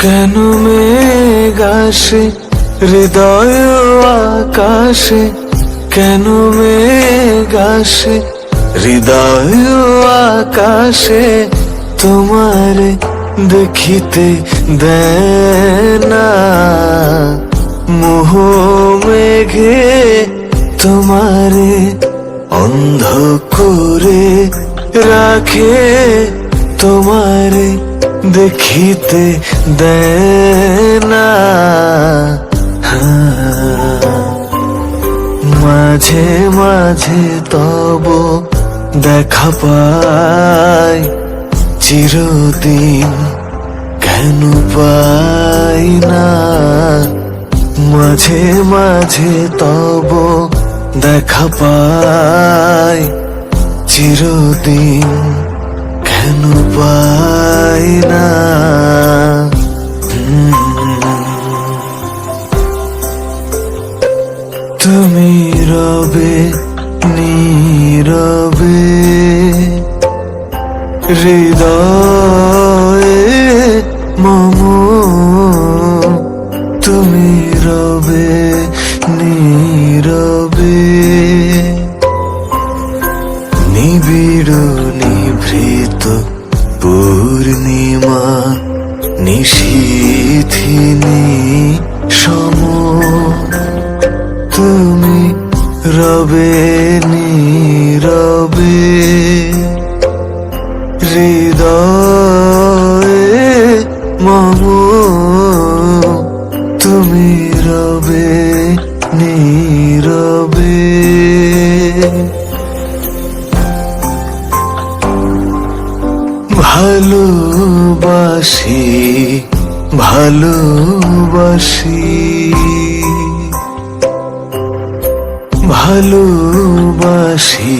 কেন মেঘ আসে? হৃদয় আকাশে কেন মেঘ আসে? হৃদয় আকাশে তোমার দেখিতে দেয় না মোহ মেঘে তোমারে অন্ধ করে রাখে, তোমারে দেখিতে দেয় না মাঝে মাঝে তব দেখা পাই, চিরদিন কেন পাই না। মাঝে মাঝে তব দেখা পাই, চিরদিন কেন পাই না? তুমি রবে নীরবে হৃদয়ে হৃদয়ে মম তুমি রবে নীরবে। ভালোবাসি ভালোবাসি। ভালোবাসি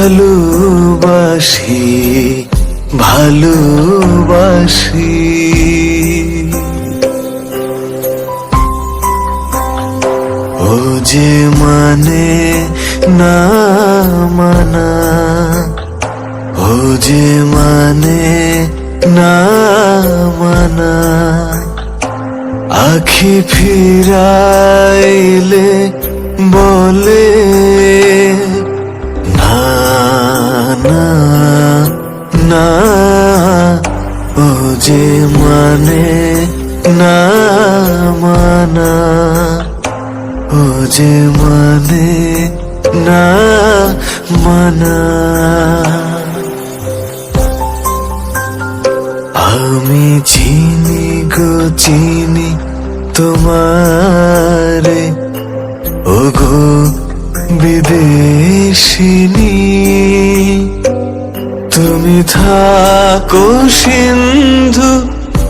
ভালোবাসি ভালোবাসি। ও যে মানে না মানা ও যে মানে না মানা। আখি ফিরাইলে মানে না মানা, ও যে মানে না মানা। আমি চিনি গো, চিনি তোমারে ও গো বিদেশিনী। তুমি থাকো সিন্ধু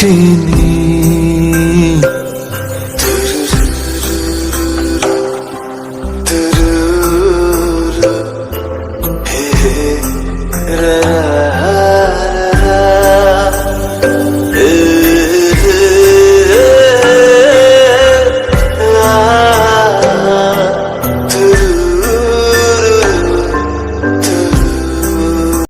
是你